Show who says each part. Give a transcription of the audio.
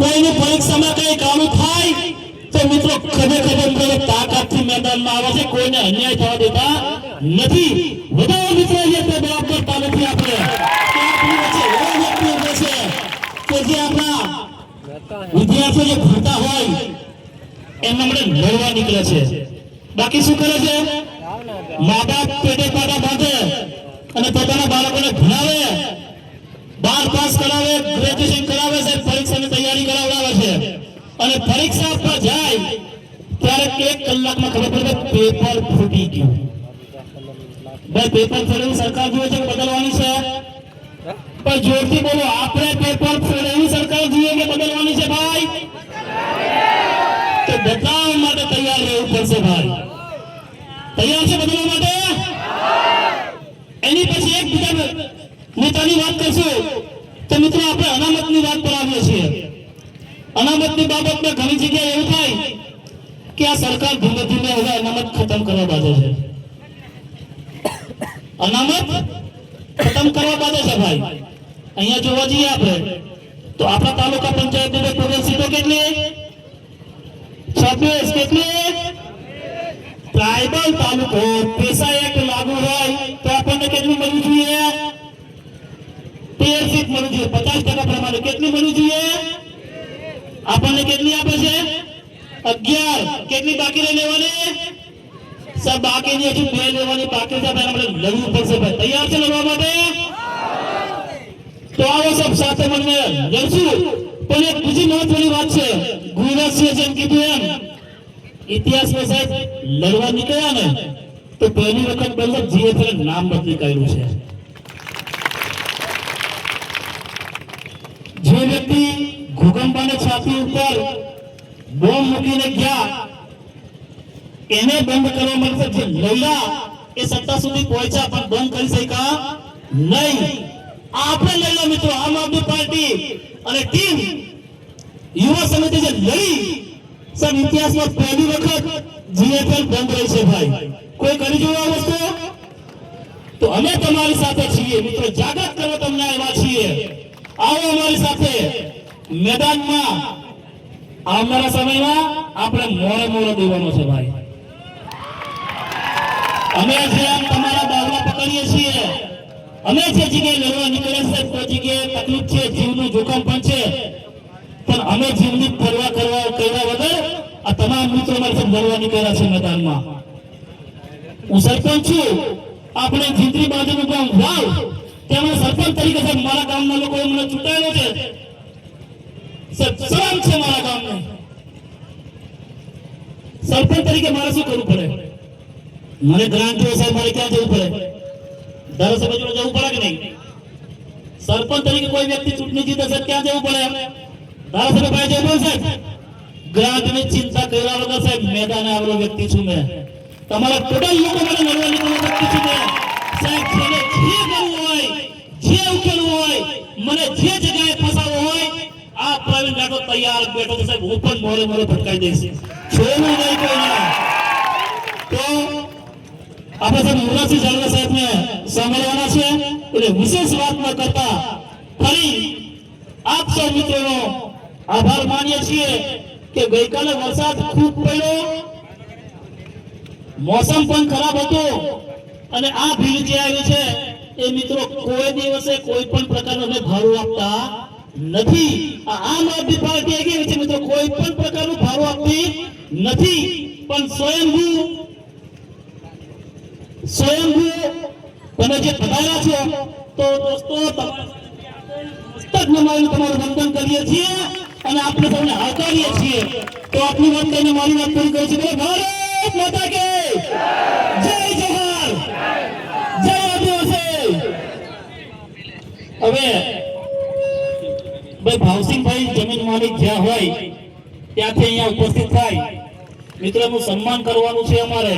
Speaker 1: કોઈની પરીક્ષામાં કઈ કામ થાય, તો મિત્રો ખભે કરે તાકાતથી મેદાનમાં આવે છે. કોઈને અન્યાય થવા દેતા નથી. બધા મિત્રો અહીંયા જવાબ કરતા નથી આપણે વિદ્યાર્થીઓ જે ભણતા હોય, એમના માટે નીકળે છે. બાકી શું કરે છે? મા બાપ પેટે અને પોતાના બાળકોને ભણાવે. બાર પાસ કરાવે ગ્રેજ્યુએશન કરાવે છે પરીક્ષાની તૈયારી કરાવડાવે છે અને પરીક્ષા આપવા જાય, ત્યારે એક કલાકમાં ખબર પડે પેપર ફૂટી ગયું. ભાઈ, પેપર ફેરવું સરકાર જોઈએ છે બદલવાની છે? પણ જોરથી બોલો, આપણે પેપર ફેરવું સરકાર જોઈએ કે બદલવાની છે ભાઈ? તો બદલાવ માટે તૈયાર રહેવું પડશે ભાઈ. તૈયાર છે બદલવા માટે? એની પછી એક બીજા નેતાની વાત કરશું. તો મિત્રો, આપણે અનામતની વાત પર આવીએ છીએ. અનામતની બાબતમાં ઘણી જગ્યાએ એવું થાય કે આ સરકાર ધીમે ધીમે હવે અનામત ખતમ કરવા બાજે છે. અનામત ખતમ કરવા બાજે છે ભાઈ. અહીંયા જોવા જઈએ આપણે, તો આપણા તાલુકા પંચાયતની ટોટલ સીટો કેટલી? છવ્વીસ. કેટલી? ટ્રાઇબલ તાલુકો. પેશા એક્ટ લાગુ હોય તો આપણને કેટલું મળવું જોઈએ? તેર સીટ મળવું જોઈએ. પચાસ ટકા પ્રમાણે. કેટલી મળવું જોઈએ? આપણને કેટલી આપે છે? અગિયાર. કેટલી બાકી રહી લેવાની? સર બાકીની હજુ બે લેવાની બાકી છે, આપણે લડવું પડશે તૈયાર છે લડવા માટે? તો આવો સબ સાથે મને લડશું. પણ એક બીજી મહત્વની વાત છે. ગુરુદાસજી જેમ કીધું એમ, ઇતિહાસમાં સાહેબ, લડવા નીકળ્યા ને, તો પહેલી વખત જીએ જીએફએલ નામ બદલી કર્યું છે. જે વ્યક્તિ ભૂકંપાને છાતી ઉપર બોમ્બ મૂકીને ગયા. એને બંધ કરવા માટે જે લૈલા એ સત્તા સુધી પહોંચ્યા, પણ બંધ કરી શક્યા નહીં. આપણે લડ્યા મિત્રો, આમ આદમી પાર્ટી અને ટીમ યુવા સમિતિ જે લડી સર, ઇતિહાસમાં પહેલી વખત જીએફએલ બંધ રહી છે ભાઈ. કોઈ કરી જોયું આ વસ્તુ? તો અમે તમારી સાથે છીએ. મિત્રો, જાગૃત કરવા તમને આવ્યા છીએ. આવો અમારી સાથે. મેદાનમાં આવનારા સમયમાં આપણે મોડે મોડે દેવાનો છે ભાઈ. અમે જેમ તમારા બાવલા પકડીએ છીએ, અમે જે જગ્યાએ લડવા નીકળે છે તો જગ્યાએ તકલીફ છે, જીવનું જોખમ પણ છે. પણ અમે જીવની પરવા કરવા કર્યા વગર આ તમામ મિત્રો મારી સાથે લડવા નીકળ્યા છે મેદાનમાં. હું સરપંચ છું. આપણે જીંદરી બાજુનું ગામ વાવ. તેમાં સરપંચ તરીકે સાહેબ, મારા ગામના લોકો મને ચૂંટાયેલો છે. શરમ છે મારા ગામને. સરપંચ તરીકે મારે શું કરવું પડે? મને ગ્રાન્ટ જોઈએ સાહેબ, મારે ક્યાં જવું પડે? ધારાસભ્ય જોડે જવું પડે કે નહીં? સરપંચ તરીકે કોઈ વ્યક્તિ ચૂંટણી જીતે છે ક્યાં જવું પડે? ધારાસભ્ય પાસે જવું પડે સાહેબ? ગ્રાન્ટની ચિંતા કર્યા વગર સાહેબ, મેદાને આવેલો વ્યક્તિ છું મેં. તમારા ટોટલ લોકો મને મળવા નીકળેલો વ્યક્તિ છું મેં. સાહેબ, જેને જે કરવું હોય, જે ઉકેલવું હોય, મને જે જગ્યાએ ફસાવવું હોય આ પ્રવીણ રાઠોડ તૈયાર બેઠો સાહેબ. હું પણ મોરે મોરે ભટકાઈ દઈશ છોડવું નહીં કોઈને. તો આપણે સાહેબ મુરાસી જાડવા સાહેબને સાંભળવાના છે. એટલે વિશેષ વાત ન કરતા ફરી આપ સૌ મિત્રોનો આભાર માનીએ છીએ કે ગઈકાલે વરસાદ ખૂબ પડ્યો. મોસમ પણ ખરાબ હતું. અને આ ભીડ જે આવી છે, એ મિત્રો કોઈ દિવસે કોઈ પણ પ્રકારનો ભાડું આપતા નથી. આમ આદમી પાર્ટી એક છે મિત્રો. કોઈ પણ પ્રકારનું ભાડું આપતી નથી. પણ સ્વયંભૂ સ્વયંભૂ તમે જે પધાર્યા છો, તો દોસ્તો વંદન કરીએ છીએ અને આપણે તમને આવકારીએ છીએ. તો આપની કરીને મારી વાત કરું છું ભારત માતા કે જય જવાહર. જય આદિવાસી. હવે ભાઈ ભાવસિંહભાઈ, જમીન માલિક જ્યાં હોય, ત્યાંથી અહીંયા ઉપસ્થિત થાય. મિત્રોનું સન્માન કરવાનું છે અમારે.